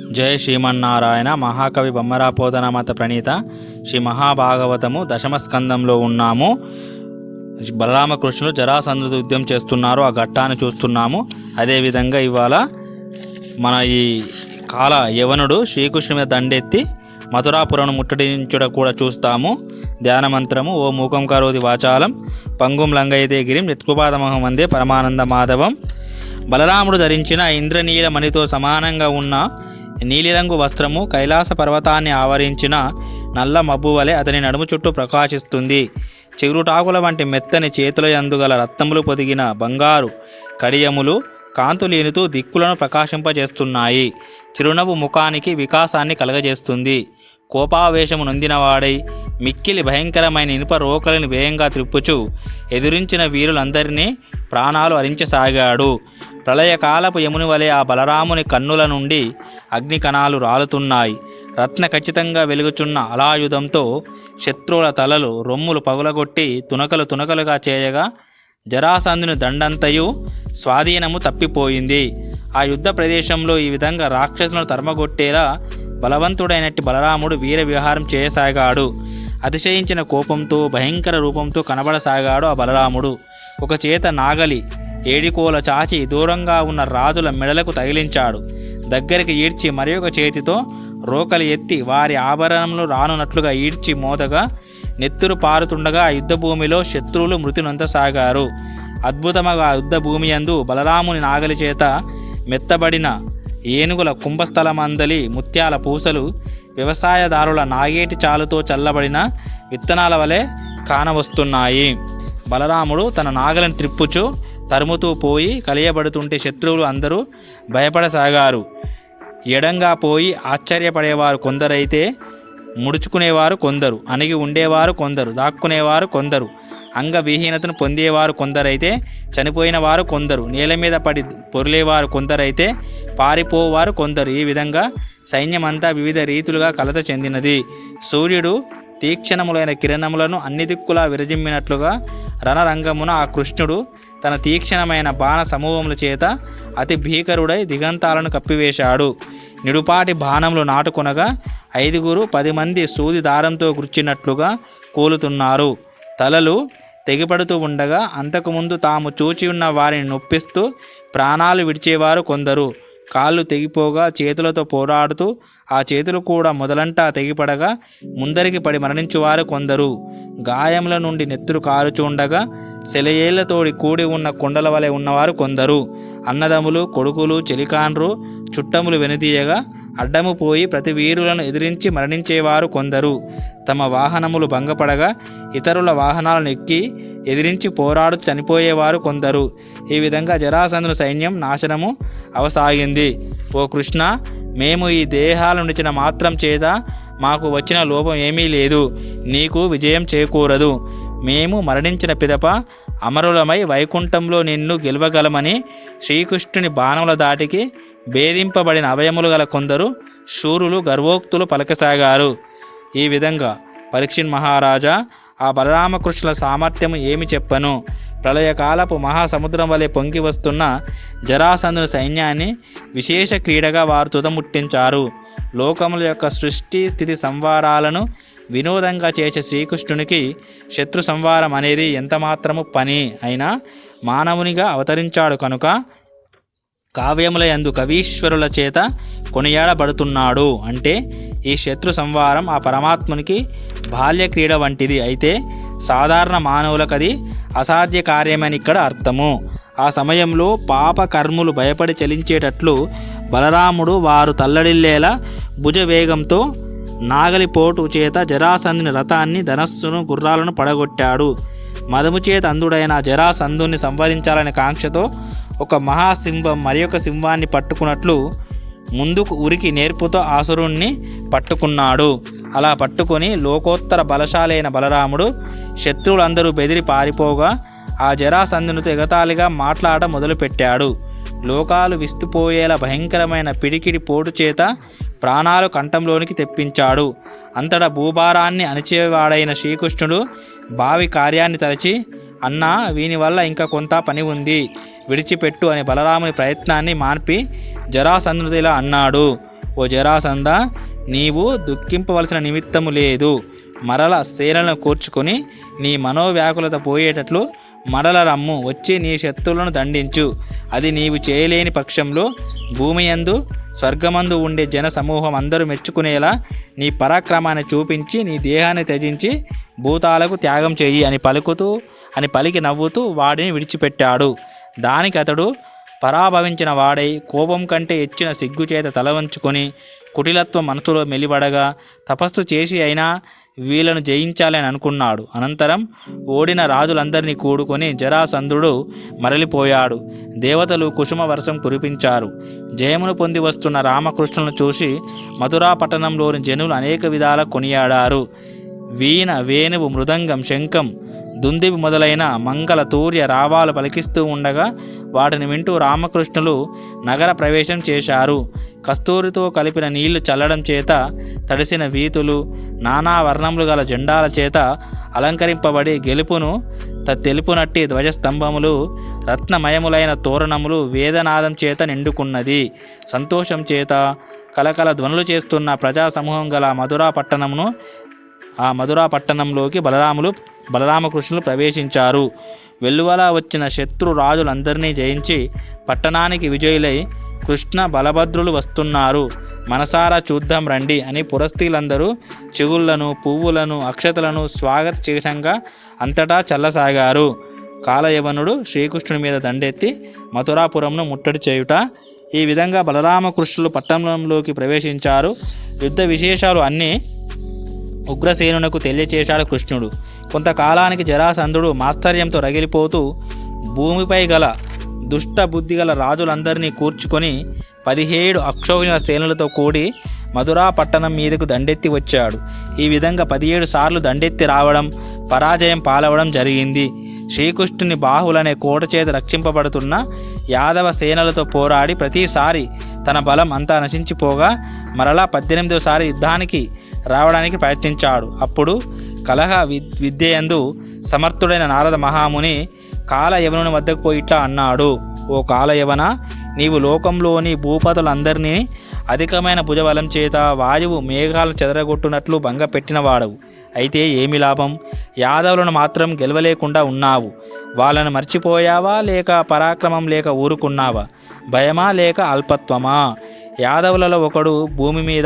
జయ శ్రీమన్నారాయణ మహాకవి బొమ్మరాపోతనమత ప్రణీత శ్రీ మహాభాగవతము దశమస్కందంలో ఉన్నాము. బలరామకృష్ణులు జరాసంధుడు యుద్ధం చేస్తున్నారు ఆ ఘట్టాన్ని చూస్తున్నాము. అదేవిధంగా ఇవాళ మన ఈ కాల యవనుడు శ్రీకృష్ణుని మీద దండెత్తి మథురాపురం ముట్టడించుట కూడా చూస్తాము. ధ్యాన మంత్రము ఓ మూకం కరోది వాచాలం పంగుం లంగయితే గిరిం నిత్కుపాదమహం అందే పరమానంద మాధవం. బలరాముడు ధరించిన ఇంద్రనీల మణితో సమానంగా ఉన్న నీలిరంగు వస్త్రము కైలాస పర్వతాన్ని ఆవరించిన నల్ల మబ్బు వలె అతని నడుము చుట్టూ ప్రకాశిస్తుంది. చిగురుటాకుల వంటి మెత్తని చేతుల యందుగల రత్నములు పొదిగిన బంగారు కడియములు కాంతులీనుతూ దిక్కులను ప్రకాశింపజేస్తున్నాయి. చిరునవ్వు ముఖానికి వికాసాన్ని కలగజేస్తుంది. కోపావేశము నొందినవాడై మిక్కిలి భయంకరమైన ఇనుప రోకలిని వేగంగా త్రిప్పుచు ఎదురించిన వీరులందరినీ ప్రాణాలు అరించసాగాడు. ప్రళయకాలపు యముని వలె ఆ బలరాముని కన్నుల నుండి అగ్ని కణాలు రాలుతున్నాయి. రత్న ఖచ్చితంగా వెలుగుచున్న అలాయుధంతో శత్రువుల తలలు రొమ్ములు పగులగొట్టి తునకలు తునకలుగా చేయగా జరాసంధుని దండంతయు స్వాధీనము తప్పిపోయింది. ఆ యుద్ధ ప్రదేశంలో ఈ విధంగా రాక్షసులను తరమగొట్టేలా బలవంతుడైనట్టి బలరాముడు వీర విహారం చేయసాగాడు. అతిశయించిన కోపంతో భయంకర రూపంతో కనబడసాగాడు ఆ బలరాముడు. ఒక చేత నాగలి ఏడికోల చాచి దూరంగా ఉన్న రాజుల మెడలకు తగిలించాడు. దగ్గరికి ఈడ్చి మరి చేతితో రోకలి ఎత్తి వారి ఆభరణంలో రానున్నట్లుగా ఈడ్చి మోతగా నెత్తురు పారుతుండగా యుద్ధభూమిలో శత్రువులు మృతి నొంతసాగారు అద్భుతముగా యుద్ధ భూమి యందు బలరాముని నాగలి చేత మెత్తబడిన ఏనుగుల కుంభస్థలమందలి ముత్యాల పూసలు వ్యవసాయదారుల నాగేటి చాలుతో చల్లబడిన విత్తనాల వలె కానవస్తున్నాయి. బలరాముడు తన నాగలిని త్రిప్పుచు తరుముతూ పోయి కలియబడుతుంటే శత్రువులు అందరూ భయపడసాగారు. ఎడంగా పోయి ఆశ్చర్యపడేవారు కొందరైతే ముడుచుకునేవారు కొందరు అణిగి ఉండేవారు కొందరు దాక్కునేవారు కొందరు అంగవిహీనతను పొందేవారు కొందరైతే చనిపోయిన వారు కొందరు నేల మీద పడి పొరిలేవారు కొందరైతే పారిపోవారు కొందరు. ఈ విధంగా సైన్యమంతా వివిధ రీతులుగా కలత చెందినది. సూర్యుడు తీక్షణములైన కిరణములను అన్ని దిక్కులా విరజిమ్మినట్లుగా రణరంగమున ఆ కృష్ణుడు తన తీక్షణమైన బాణ సమూహముల చేత అతి భీకరుడై దిగంతాలను కప్పివేశాడు. నిడుపాటి బాణములు నాటుకొనగా ఐదుగురు పది మంది సూది దారంతో గుర్చినట్లుగా కూలుతున్నారు. తలలు తెగిపడుతూ ఉండగా అంతకుముందు తాము చూచి ఉన్న వారిని నొప్పిస్తూ ప్రాణాలు విడిచేవారు కొందరు. కాళ్ళు తెగిపోగా చేతులతో పోరాడుతూ ఆ చేతులు కూడా మొదలంటా తెగిపడగా ముందరికి పడి మరణించువారు కొందరు. గాయముల నుండి నెత్తురు కారుచుండగా సెలయేళ్ళతోడి కూడి ఉన్న కొండల వలె ఉన్నవారు కొందరు. అన్నదములు కొడుకులు చెలికాండ్రు చుట్టములు వెనుదీయగా అడ్డము పోయి ప్రతి వీరులను ఎదిరించి మరణించేవారు కొందరు. తమ వాహనములు భంగపడగా ఇతరుల వాహనాలను ఎక్కి ఎదిరించి పోరాడు చనిపోయేవారు కొందరు. ఈ విధంగా జరాసంధుని సైన్యం నాశనము అవసాగింది. ఓ కృష్ణ మేము ఈ దేహాలు నుంచిన మాత్రం చేత మాకు వచ్చిన లోపం ఏమీ లేదు. నీకు విజయం చేకూరదు. మేము మరణించిన పిదప అమరులమై వైకుంఠంలో నిన్ను గెలవగలమని శ్రీకృష్ణుని బాణముల దాటికి భేదింపబడిన అవయములు గల కొందరు శూరులు గర్వోక్తులు పలకసాగారు. ఈ విధంగా పరీక్షిన్ మహారాజా ఆ బలరామకృష్ణుల సామర్థ్యము ఏమి చెప్పను? ప్రళయకాలపు మహాసముద్రం వలె పొంగి వస్తున్న జరాసంధుని సైన్యాన్ని విశేష క్రీడగా వారు తుదముట్టించారు. లోకముల యొక్క సృష్టి స్థితి సంవారాలను వినోదంగా చేసే శ్రీకృష్ణునికి శత్రు సంవారం అనేది ఎంతమాత్రము పని అయినా మానవునిగా అవతరించాడు కనుక కావ్యముల యందు కవీశ్వరుల చేత కొనియాడబడుతున్నాడు. అంటే ఈ శత్రు సంవారం ఆ పరమాత్మునికి బాల్య క్రీడ వంటిది. అయితే సాధారణ మానవులకది అసాధ్య కార్యమని ఇక్కడ అర్థము. ఆ సమయంలో పాప కర్ములు భయపడి చలించేటట్లు బలరాముడు వారు తల్లడిల్లేలా భుజవేగంతో నాగలిపోటు చేత జరాసంధుని రథాన్ని ధనస్సును గుర్రాలను పడగొట్టాడు. మదము చేత అందుడైన జరాసంధుని సంవరించాలనే కాంక్షతో ఒక మహాసింహం మరి ఒక సింహాన్ని పట్టుకున్నట్లు ముందుకు ఉరికి నేర్పుతో ఆసురుణ్ణి పట్టుకున్నాడు. అలా పట్టుకొని లోకోత్తర బలశాలైన బలరాముడు శత్రువులందరూ బెదిరి పారిపోగా ఆ జరాసంధునితో ఎగతాళిగా మాట్లాడ మొదలుపెట్టాడు. లోకాలు విస్తుపోయేలా భయంకరమైన పిడికిడి పోటు చేత ప్రాణాలు కంఠంలోనికి తెప్పించాడు. అంతటా భూభారాన్ని అణిచేవాడైన శ్రీకృష్ణుడు భావి కార్యాన్ని తలచి అన్నా వీని వల్ల ఇంకా కొంత పని ఉంది. విడిచిపెట్టు అని బలరాముని ప్రయత్నాన్ని మార్పి జరాసంధుడిలా అన్నాడు. ఓ జరాసంద నీవు దుఃఖింపవలసిన నిమిత్తము లేదు. మరల సేనలను కూర్చుకొని నీ మనోవ్యాకులత పోయేటట్లు మరల రమ్ము. వచ్చి నీ శత్రువులను దండించు. అది నీవు చేయలేని పక్షంలో భూమి యందు స్వర్గమందు ఉండే జన సమూహం అందరూ మెచ్చుకునేలా నీ పరాక్రమాన్ని చూపించి నీ దేహాన్ని త్యజించి భూతాలకు త్యాగం చెయ్యి అని పలుకుతూ అని పలికి నవ్వుతూ వాడిని విడిచిపెట్టాడు. దానికి అతడు పరాభవించిన వాడై కోపం కంటే ఎచ్చిన సిగ్గుచేత తల వంచుకొని కుటిలత్వం మనసులో మెలిబడగా తపస్సు చేసి అయినా వీళ్ళను జయించాలని అనుకున్నాడు. అనంతరం ఓడిన రాజులందరినీ కూడుకొని జరాసంధుడు మరలిపోయాడు. దేవతలు కుసుమ వర్షం కురిపించారు. జయమును పొంది వస్తున్న రామకృష్ణులను చూసి మధురా పట్టణంలోని జనులు అనేక విధాల కొనియాడారు. వీణ వేణువు మృదంగం శంఖం దుందిబి మొదలైన మంగళ తూర్య రావాలు పలికిస్తూ ఉండగా వాటిని వింటూ రామకృష్ణులు నగర ప్రవేశం చేశారు. కస్తూరితో కలిపిన నీళ్ళు చల్లడం చేత తడిసిన వీతులు నానా వర్ణములు గల జెండాల చేత అలంకరింపబడి గెలుపును త తెలుపునట్టి ధ్వజస్తంభములు రత్నమయములైన తోరణములు వేదనాదం చేత నిండుకున్నది. సంతోషం చేత కలకల ధ్వనులు చేస్తున్న ప్రజా సమూహం గల మధురా పట్టణమును ఆ మధురా పట్టణంలోకి బలరాములు బలరామకృష్ణులు ప్రవేశించారు. వెల్లువలా వచ్చిన శత్రు రాజులందరినీ జయించి పట్టణానికి విజయులై కృష్ణ బలభద్రులు వస్తున్నారు. మనసారా చూద్దాం రండి అని పురస్థీలందరూ చెవులను పువ్వులను అక్షతలను స్వాగత చిహ్నంగా అంతటా చల్లసాగారు. కాలయవనుడు శ్రీకృష్ణుని మీద దండెత్తి మథురాపురంను ముట్టడి చేయుట ఈ విధంగా బలరామకృష్ణులు పట్టణంలోకి ప్రవేశించారు. యుద్ధ విశేషాలు అన్నీ ఉగ్రసేనునకు తెలియచేశాడు కృష్ణుడు. కొంతకాలానికి జరాసంధుడు మాత్సర్యంతో రగిలిపోతూ భూమిపై గల దుష్ట బుద్ధి గల రాజులందరినీ కూర్చుకొని పదిహేడు అక్షోహిణ సేనలతో కూడి మధురా పట్టణం మీదకు దండెత్తి వచ్చాడు. ఈ విధంగా పదిహేడు సార్లు దండెత్తి రావడం పరాజయం పాలవడం జరిగింది. శ్రీకృష్ణుని బాహులనే కోట చేత రక్షింపబడుతున్న యాదవ సేనలతో పోరాడి ప్రతిసారి తన బలం అంతా నశించిపోగా మరలా పద్దెనిమిదోసారి యుద్ధానికి రావడానికి ప్రయత్నించాడు. అప్పుడు కలహ విద్ విద్యయందు సమర్థుడైన నారద మహాముని కాలయవనుని వద్దకు పోయి ఇట్లా అన్నాడు. ఓ కాలయవన నీవు లోకంలోని భూపతులందరినీ అధికమైన భుజబలం చేత వాయువు మేఘాలను చెదరగొట్టునట్లు భంగపెట్టినవాడవు అయితే ఏమి లాభం? యాదవులను మాత్రం గెలవలేకుండా ఉన్నావు. వాళ్ళను మర్చిపోయావా లేక పరాక్రమం లేక ఊరుకున్నావా? భయమా లేక అల్పత్వమా? యాదవులలో ఒకడు భూమి మీద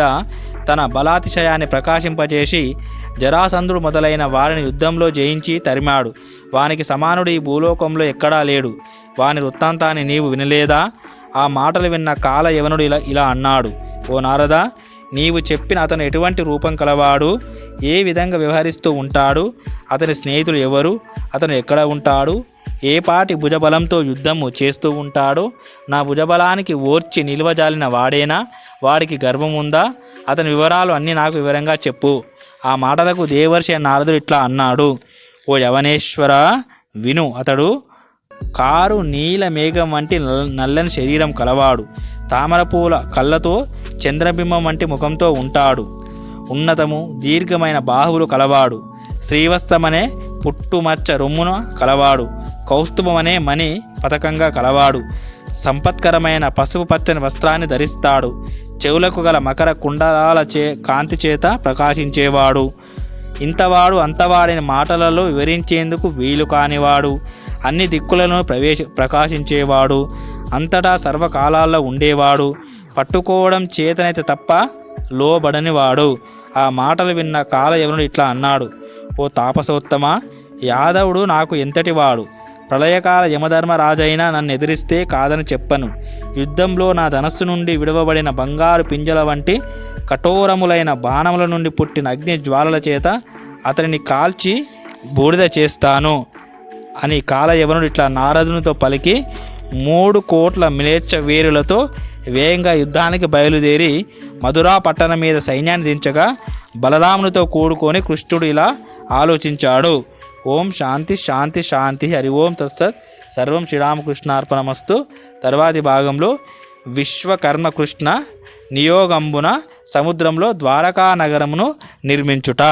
తన బలాతిశయాన్ని ప్రకాశింపజేసి జరాసంధుడు మొదలైన వారిని యుద్ధంలో జయించి తరిమాడు. వానికి సమానుడు ఈ భూలోకంలో ఎక్కడా లేడు. వాని వృత్తాంతాన్ని నీవు వినలేదా? ఆ మాటలు విన్న కాల యవనుడు ఇలా ఇలా అన్నాడు. ఓ నారద నీవు చెప్పిన అతను ఎటువంటి రూపం కలవాడు? ఏ విధంగా వ్యవహరిస్తూ ఉంటాడు? అతని స్నేహితులు ఎవరు? అతను ఎక్కడ ఉంటాడు? ఏ పాటి భుజబలంతో యుద్ధము చేస్తూ ఉంటాడో నా భుజబలానికి ఓర్చి నిల్వజాలిన వాడేనా? వాడికి గర్వం ఉందా అతని వివరాలు అన్నీ నాకు వివరంగా చెప్పు. ఆ మాటలకు దేవర్షి నారదుడు ఇట్లా అన్నాడు. ఓ యవనేశ్వర విను అతడు. కారు నీల మేఘం వంటి నల్- నల్లని శరీరం కలవాడు. తామరపూల కళ్ళతో చంద్రబింబం వంటి ముఖంతో ఉంటాడు. ఉన్నతము దీర్ఘమైన బాహువులు కలవాడు. శ్రీవస్తమనే పుట్టుమచ్చ రొమ్మున కలవాడు. కౌస్తుభమనే మణి పథకంగా కలవాడు. సంపత్కరమైన పసుపు పచ్చని వస్త్రాన్ని ధరిస్తాడు. చెవులకు గల మకర కుండలాల చే కాంతి చేత ప్రకాశించేవాడు. ఇంతవాడు అంతవాడిని మాటలలో వివరించేందుకు వీలు కానివాడు. అన్ని దిక్కులను ప్రవేశ ప్రకాశించేవాడు. అంతటా సర్వకాలాల్లో ఉండేవాడు. పట్టుకోవడం చేతనైతే తప్ప లోబడనివాడు. ఆ మాటలు విన్న కాలయవనుడు ఇట్లా అన్నాడు. ఓ తాపసోత్తమ? యాదవుడు నాకు ఎంతటివాడు. ప్రళయకాల యమధర్మరాజైనా నన్ను ఎదిరిస్తే కాదని చెప్పను. యుద్ధంలో నా ధనస్సు నుండి విడవబడిన బంగారు పింజల వంటి కఠోరములైన బాణముల నుండి పుట్టిన అగ్ని జ్వాలల చేత అతనిని కాల్చి బూడిద చేస్తాను అని కాలయవనుడు ఇట్లా నారదునితో పలికి మూడు కోట్ల మిలేచ్ఛ వీరులతో వేగంగా యుద్ధానికి బయలుదేరి మధురా పట్టణం మీద సైన్యాన్ని దించగా బలరామునితో కూడుకొని కృష్ణుడు ఇలా ఆలోచించాడు. ఓం శాంతి శాంతి శాంతి హరి ఓం తత్సత్. సర్వం శ్రీరామకృష్ణార్పణమస్తు. తర్వాతి భాగంలో విశ్వకర్మ కృష్ణ నియోగంబున సముద్రంలో ద్వారకా నగరమును నిర్మించుట.